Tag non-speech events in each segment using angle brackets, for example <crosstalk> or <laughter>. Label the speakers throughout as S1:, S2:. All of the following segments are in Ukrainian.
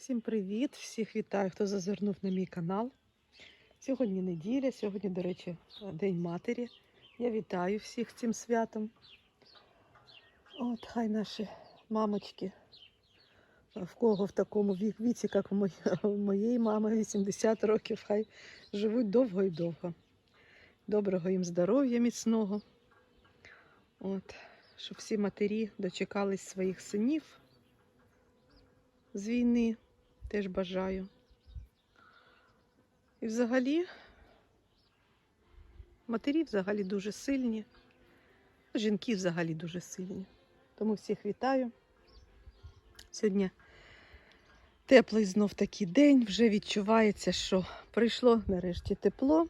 S1: Всім привіт! Всіх вітаю, хто зазирнув на мій канал. Сьогодні неділя, сьогодні, до речі, День матері. Я вітаю всіх цим святом. От хай наші мамочки, в кого в такому віці, як у у <laughs> моєї мами, 80 років, хай живуть довго і довго. Доброго їм здоров'я міцного. От, щоб всі матері дочекались своїх синів з війни. Теж бажаю. І взагалі, матері взагалі дуже сильні, жінки взагалі дуже сильні. Тому всіх вітаю. Сьогодні теплий знов такий день. Вже відчувається, що прийшло нарешті тепло.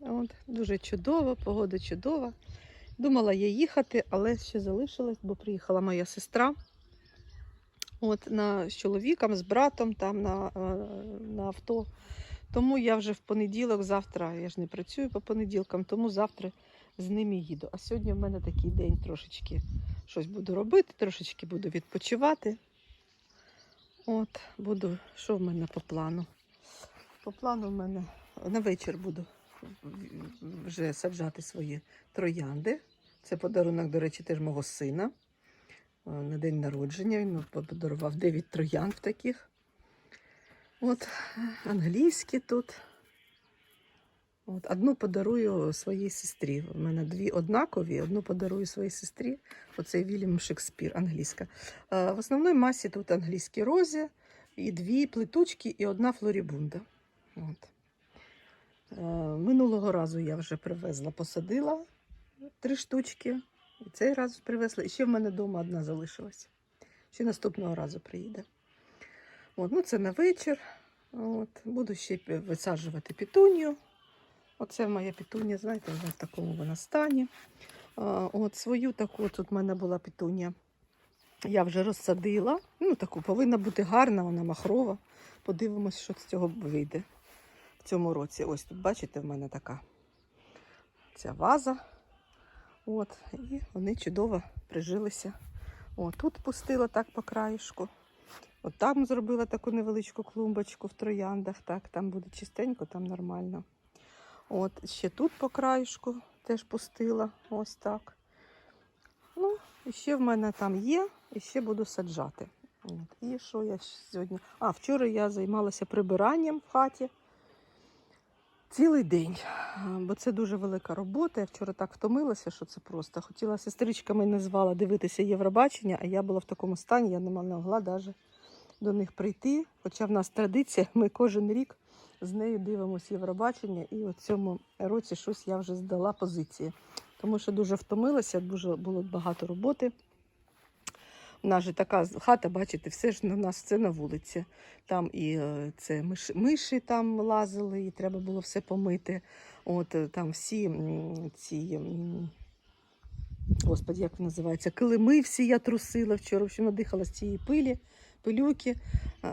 S1: От, дуже чудово, погода чудова. Думала я їхати, але ще залишилась, бо приїхала моя сестра. От на з чоловіком, з братом там на, е, на авто. Тому я вже в понеділок, завтра, я ж не працюю по понеділкам, тому завтра з ними їду. А сьогодні в мене такий день трошечки щось буду робити, трошечки буду відпочивати. От, буду, що в мене по плану? По плану в мене на вечір буду вже саджати свої троянди. Це подарунок, до речі, теж мого сина на день народження. Він подарував 9 троянд таких. От, англійські тут. От, одну подарую своїй сестрі. У мене дві однакові, одну подарую своїй сестрі. Оцей Вільям Шекспір, англійська. Е, В основній масі тут англійські розі, і дві плетучки, і одна флорібунда. От. Е, Минулого разу я вже привезла, посадила три штучки. І цей раз привезла. І ще в мене вдома одна залишилась. Ще наступного разу приїде. От, ну це на вечір. От, буду ще висаджувати пітунію. Оце моя пітунія, знаєте, вона в такому вона стані. От свою таку тут в мене була пітунія. Я вже розсадила. Ну, таку повинна бути гарна, вона махрова. Подивимось, що з цього вийде в цьому році. Ось тут, бачите, в мене така ця ваза. От, і вони чудово прижилися. О, тут пустила так по краєшку. От там зробила таку невеличку клумбочку в трояндах. Так, там буде чистенько, там нормально. От, ще тут по краєшку теж пустила. Ось так. Ну, і ще в мене там є, і ще буду саджати. От. І що я сьогодні? А, вчора я займалася прибиранням в хаті. Цілий день, бо це дуже велика робота. Я вчора так втомилася, що це просто. Хотіла сестричка мене звала дивитися Євробачення, а я була в такому стані, я не могла навіть до них прийти. Хоча в нас традиція, ми кожен рік з нею дивимося Євробачення, і у цьому році щось я вже здала позиції. Тому що дуже втомилася, дуже було багато роботи. У нас же така хата, бачите, все ж на нас це на вулиці. Там і е, це миші, миші там лазили, і треба було все помити. От е, там всі ці. Господи, як називається? Килими всі я трусила вчора, в общем, надихалась цієї пилі, пилюки.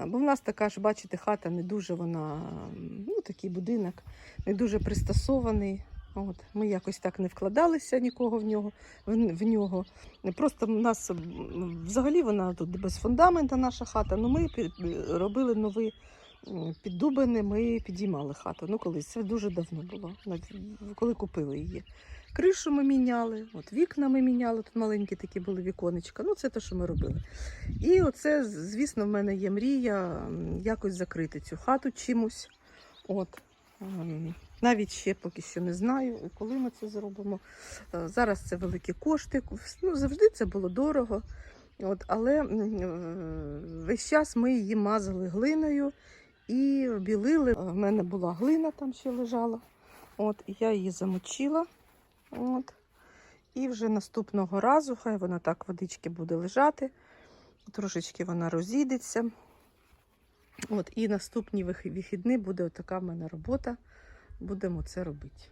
S1: Бо в нас така ж, бачите, хата не дуже вона, ну такий будинок, не дуже пристосований. От, ми якось так не вкладалися нікого в нього. В, нього. Просто в нас взагалі вона тут без фундамента наша хата. Ну ми робили нові піддубини, ми підіймали хату. Ну колись це дуже давно було, коли купили її. Кришу ми міняли, от вікна ми міняли, тут маленькі такі були віконечка. Ну, це те, що ми робили. І оце, звісно, в мене є мрія якось закрити цю хату чимось. От. Навіть ще поки що не знаю, коли ми це зробимо. Е, Зараз це великі кошти. Ну, завжди це було дорого. От, але е, весь час ми її мазали глиною і білили. В мене була глина там ще лежала. От, я її замочила. От. І вже наступного разу, хай вона так водички буде лежати, трошечки вона розійдеться. От, і наступні вихідні буде така в мене робота. Будемо це робити.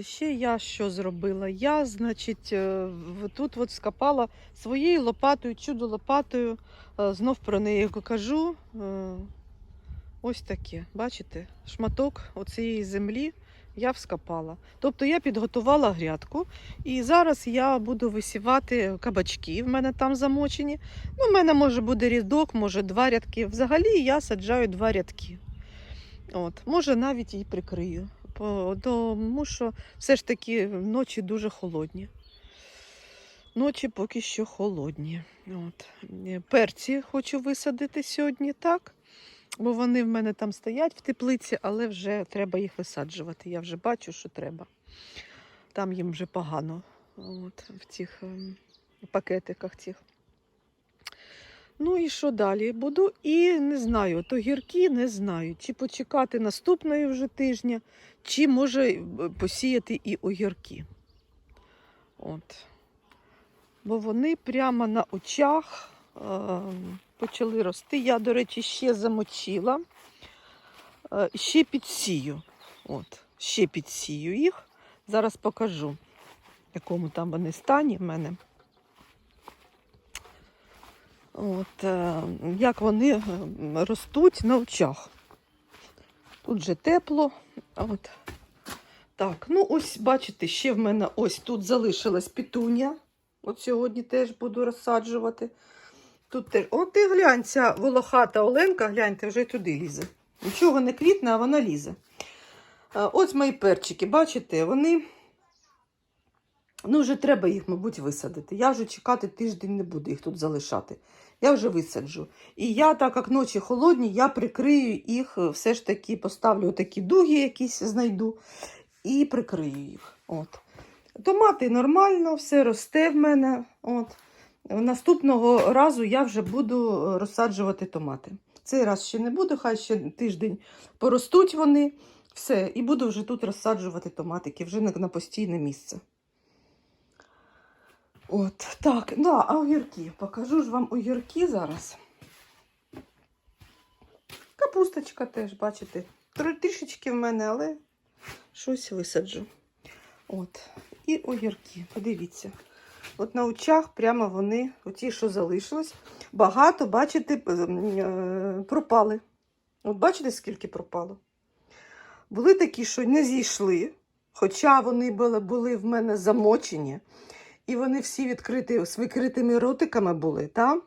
S1: Ще я що зробила? Я, значить, е, тут от скопала своєю лопатою, чудо лопатою. Е, Знов про неї кажу. Е, Ось таке, бачите, шматок оцієї землі я вскопала. Тобто я підготувала грядку, і зараз я буду висівати кабачки. В мене там замочені. Ну, в мене може буде рядок, може два рядки. Взагалі я саджаю два рядки. От, може навіть і прикрию. Тому що все ж таки ночі дуже холодні. Ночі поки що холодні. От. Перці хочу висадити сьогодні, так? Бо вони в мене там стоять в теплиці, але вже треба їх висаджувати. Я вже бачу, що треба. Там їм вже погано от, в цих ем, пакетиках цих. Ну і що далі? Буду і не знаю, то гіркі не знаю. Чи почекати наступної вже тижня, чи може е, посіяти і огірки. От. Бо вони прямо на очах почали рости. Я, до речі, ще замочила, е, ще підсію. От, ще підсію їх. Зараз покажу, в якому там вони стані в мене. От, е, як вони е, ростуть на очах. Тут вже тепло. От. Так, ну ось бачите, ще в мене ось тут залишилась петунія. От сьогодні теж буду розсаджувати. Тут теж. От і глянь, ця волохата Оленка, гляньте, вже туди лізе. Нічого не квітне, а вона лізе. Ось мої перчики, бачите, вони. Ну, вже треба їх, мабуть, висадити. Я вже чекати тиждень не буду їх тут залишати. Я вже висаджу. І я, так як ночі холодні, я прикрию їх, е, все ж таки поставлю такі дуги якісь знайду і прикрию їх. От. Томати нормально, все росте в мене. От. Наступного разу я вже буду е, розсаджувати томати. Цей раз ще не буду, хай ще тиждень поростуть вони, все, і буду вже тут розсаджувати томатики вже на, постійне місце. От, так, ну, а огірки. Покажу ж вам огірки зараз. Капусточка теж, бачите, трішечки в мене, але щось висаджу. От. І огірки, подивіться. От на очах прямо вони, оті, що залишилось, багато, бачите, е, пропали. От бачите, скільки пропало? Були такі, що не зійшли, хоча вони були, були в мене замочені, і вони всі відкриті з викритими ротиками були, та?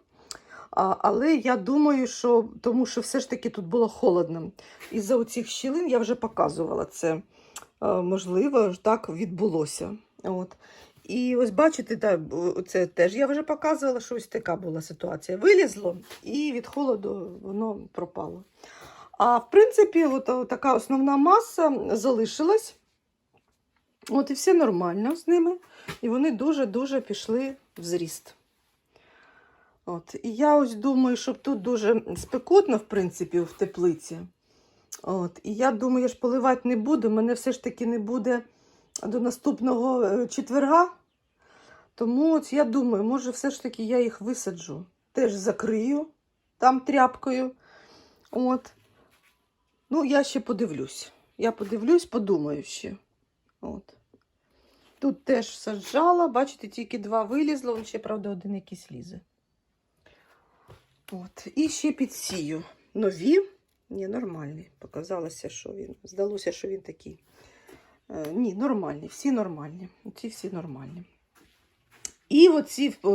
S1: А, але я думаю, що тому що все ж таки тут було холодно. Із-за оцих щілин я вже показувала це. Е, Можливо, так відбулося. От. І ось бачите, та, це теж я вже показувала, що ось така була ситуація. Вилізло і від холоду воно пропало. А в принципі, от, така основна маса залишилась. От і все нормально з ними. І вони дуже-дуже пішли в зріст. От. І я ось думаю, щоб тут дуже спекотно, в принципі, в теплиці. От. І я думаю, я ж поливати не буду. Мене все ж таки не буде до наступного е, четверга. Тому от я думаю, може, все ж таки я їх висаджу. Теж закрию там тряпкою. От. Ну, я ще подивлюсь. Я подивлюсь, подумаю ще. От. Тут теж саджала, бачите, тільки два вилізло, он ще, правда, один якийсь лізе. От. І ще підсію. Нові. Ні, нормальний. Показалося, що він. Здалося, що він такий. Е, ні, нормальні, всі нормальні. Ці всі нормальні. І оці е,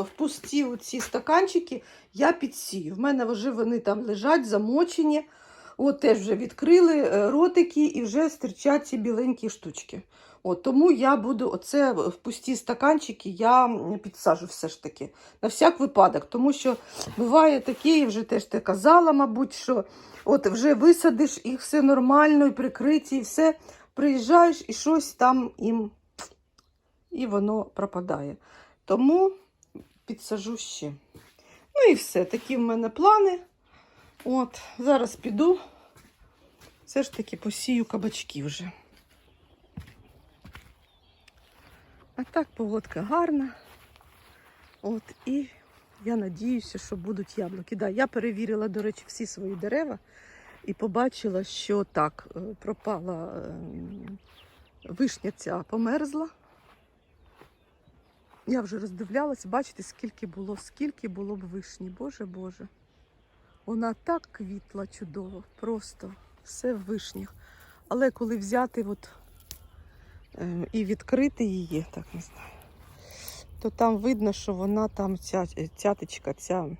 S1: в пусті оці стаканчики я підсію. В мене вже вони там лежать, замочені. От теж вже відкрили е, ротики і вже стирчать ці біленькі штучки. От, тому я буду оце в пусті стаканчики я підсажу все ж таки. На всяк випадок. Тому що буває таке, я вже теж ти казала, мабуть, що от вже висадиш їх все нормально і прикриті, і все. Приїжджаєш і щось там їм і воно пропадає. Тому підсажу ще. Ну і все. Такі в мене плани. От, зараз піду. Все ж таки посію кабачки вже. А так погодка гарна. От, і я надіюся, що будуть яблуки. Да, я перевірила, до речі, всі свої дерева і побачила, що так, е, пропала е, вишня ця померзла. Я вже роздивлялася, бачите, скільки було, скільки було б вишні. Боже Боже. Вона так квітла чудово, просто все в вишнях. Але коли взяти от, ем, і відкрити її, так не знаю, то там видно, що вона там ця е, цяточка, ця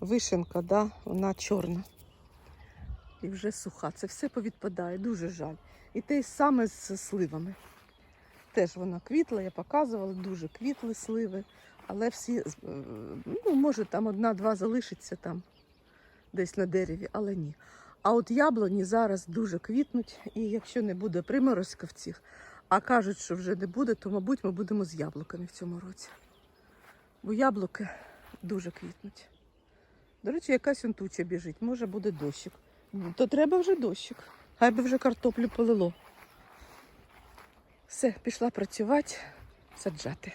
S1: вишенка, да, вона чорна. І вже суха. Це все повідпадає, дуже жаль. І те саме з сливами. Теж вона квітла, я показувала, дуже квітли сливи, але всі, е, ну, може, там одна-два залишиться там десь на дереві, але ні. А от яблуні зараз дуже квітнуть, і якщо не буде приморозків цих, а кажуть, що вже не буде, то, мабуть, ми будемо з яблуками в цьому році. Бо яблуки дуже квітнуть. До речі, якась он туча біжить, може буде дощик. То треба вже дощик. Хай би вже картоплю полило. Все, пішла працювати, саджати.